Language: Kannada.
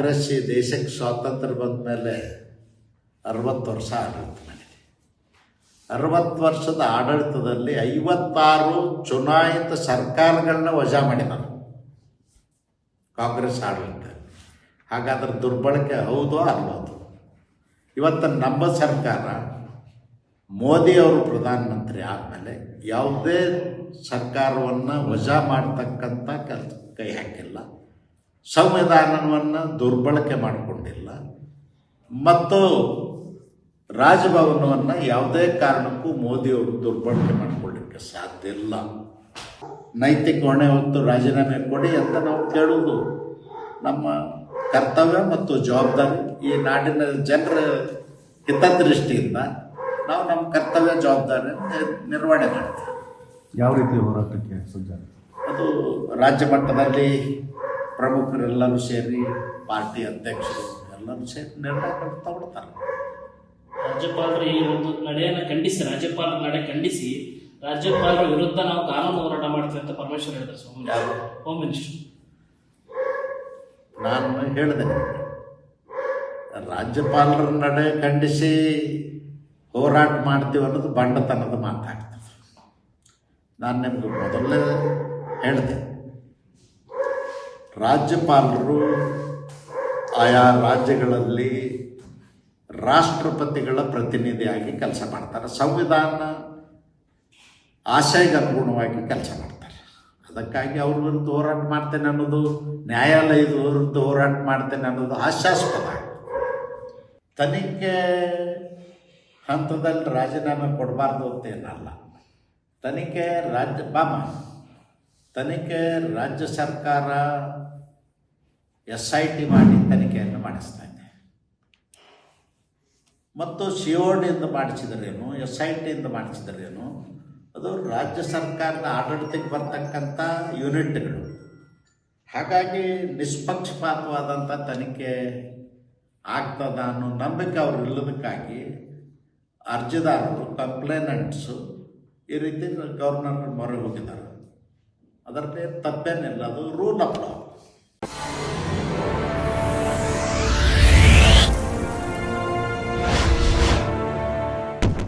ಕಾಂಗ್ರೆಸ್ ದೇಶಕ್ಕೆ ಸ್ವಾತಂತ್ರ್ಯ ಬಂದ ಮೇಲೆ ಅರವತ್ತು ವರ್ಷ ಆಡಳಿತ ಮಾಡಿದೆ ಅರವತ್ತು ವರ್ಷದ ಆಡಳಿತದಲ್ಲಿ ಐವತ್ತಾರು ಚುನಾಯಿತ ಸರ್ಕಾರಗಳನ್ನ ವಜಾ ಮಾಡಿದರು ಕಾಂಗ್ರೆಸ್ ಆಡಳಿತ. ಹಾಗಾದ್ರೆ ದುರ್ಬಳಕೆ ಹೌದೋ ಅಲ್ವದು ಇವತ್ತು ನಮ್ಮ ಸರ್ಕಾರ ಮೋದಿಯವರು ಪ್ರಧಾನಮಂತ್ರಿ ಆದಮೇಲೆ ಯಾವುದೇ ಸರ್ಕಾರವನ್ನು ವಜಾ ಮಾಡ್ತಕ್ಕಂಥ ಕೆಲಸ ಕೈ ಹಾಕಿಲ್ಲ. ಸಂವಿಧಾನವನ್ನು ದುರ್ಬಳಕೆ ಮಾಡಿಕೊಂಡಿಲ್ಲ. ಮತ್ತು ರಾಜಭವನವನ್ನು ಯಾವುದೇ ಕಾರಣಕ್ಕೂ ಮೋದಿಯವರು ದುರ್ಬಳಕೆ ಮಾಡಿಕೊಳ್ಳಿಕ್ಕೆ ಸಾಧ್ಯ ಇಲ್ಲ. ನೈತಿಕ ಹೊಣೆ ಹೊತ್ತು ರಾಜೀನಾಮೆ ಕೊಡಿ ಅಂತ ನಾವು ಕೇಳುವುದು. ನಮ್ಮ ಕರ್ತವ್ಯ ಮತ್ತು ಜವಾಬ್ದಾರಿ ಈ ನಾಡಿನ ಜನರ ಹಿತದೃಷ್ಟಿಯಿಂದ ನಾವು ನಮ್ಮ ಕರ್ತವ್ಯ ಜವಾಬ್ದಾರಿ ನಿರ್ವಹಣೆ ಮಾಡ್ತೀವಿ. ಯಾವ ರೀತಿ ಹೋರಾಟಕ್ಕೆ ಸಜ್ಜಾಗ ಅದು ರಾಜ್ಯ ಮಟ್ಟದಲ್ಲಿ ಪ್ರಮುಖರೆಲ್ಲರೂ ಸೇರಿ ಪಾರ್ಟಿ ಅಧ್ಯಕ್ಷರು ಎಲ್ಲರೂ ಸೇರಿ ನಿರ್ಣಯ ತಗೊಳ್ತಾರೆ ರಾಜ್ಯಪಾಲರ ಈ ಒಂದು ನಡೆಯನ್ನು ಖಂಡಿಸಿ ರಾಜ್ಯಪಾಲರ ನಡೆ ಖಂಡಿಸಿ ರಾಜ್ಯಪಾಲರ ವಿರುದ್ಧ ನಾವು ಕಾನೂನು ಹೋರಾಟ ಮಾಡ್ತೀವಿ ಅಂತ ಪರಮೇಶ್ವರ್ ಹೇಳಿದ್ರು ಸೋಮ ಯಾರು? ಹೋಮ್ ಮಿನಿಸ್ಟರ್ ನಾನು ಹೇಳಿದೆ ರಾಜ್ಯಪಾಲರ ನಡೆ ಖಂಡಿಸಿ ಹೋರಾಟ ಮಾಡ್ತೀವಿ ಅನ್ನೋದು ಬಂಡತನದ ಮಾತಾಗ್ತದೆ. ನಾನು ನಿಮ್ಗೆ ಮೊದಲೇ ಹೇಳಿದೆ. ರಾಜ್ಯಪಾಲರು ಆಯಾ ರಾಜ್ಯಗಳಲ್ಲಿ ರಾಷ್ಟ್ರಪತಿಗಳ ಪ್ರತಿನಿಧಿಯಾಗಿ ಕೆಲಸ ಮಾಡ್ತಾರೆ. ಸಂವಿಧಾನ ಆಶಯಕ್ಕೆ ಅನುಗುಣವಾಗಿ ಕೆಲಸ ಮಾಡ್ತಾರೆ. ಅದಕ್ಕಾಗಿ ಅವ್ರ ವಿರುದ್ಧ ಹೋರಾಟ ಮಾಡ್ತೇನೆ ಅನ್ನೋದು ನ್ಯಾಯಾಲಯದ ವಿರುದ್ಧ ಹೋರಾಟ ಮಾಡ್ತೇನೆ ಅನ್ನೋದು ಹಾಸ್ಯಾಸ್ಪದ. ತನಿಖೆ ಹಂತದಲ್ಲಿ ರಾಜೀನಾಮೆ ಕೊಡಬಾರ್ದು ಅಂತೇನಲ್ಲ ತನಿಖೆ ರಾಜ್ಯ, ಬಾಮ. ತನಿಖೆ ರಾಜ್ಯ ಸರ್ಕಾರ ಎಸ್ ಐ ಟಿ ಮಾಡಿ ತನಿಖೆಯನ್ನು ಮಾಡಿಸ್ತಾ ಇದೆ. ಮತ್ತು ಸಿ ಒ ಮಾಡಿಸಿದರೇನು, ಎಸ್ ಐ ಟಿಯಿಂದ ಮಾಡಿಸಿದ್ರೇನು, ಅದು ರಾಜ್ಯ ಸರ್ಕಾರದ ಆಡಳಿತಕ್ಕೆ ಬರ್ತಕ್ಕಂಥ ಯೂನಿಟ್ಗಳು. ಹಾಗಾಗಿ ನಿಷ್ಪಕ್ಷಪಾತವಾದಂಥ ತನಿಖೆ ಆಗ್ತದ ಅನ್ನೋ ನಂಬಿಕೆ ಅವರು ಇಲ್ಲದಕ್ಕಾಗಿ ಅರ್ಜಿದಾರರು, ಕಂಪ್ಲೇನೆಂಟ್ಸು ಈ ರೀತಿ ಗವರ್ನರ್ ಮೊರೆ ಹೋಗಿದ್ದಾರೆ. ಅದರಲ್ಲಿ ತಪ್ಪೇನಿಲ್ಲ ಅದು ರೂಲ್ ಆಫ್ ಲಾ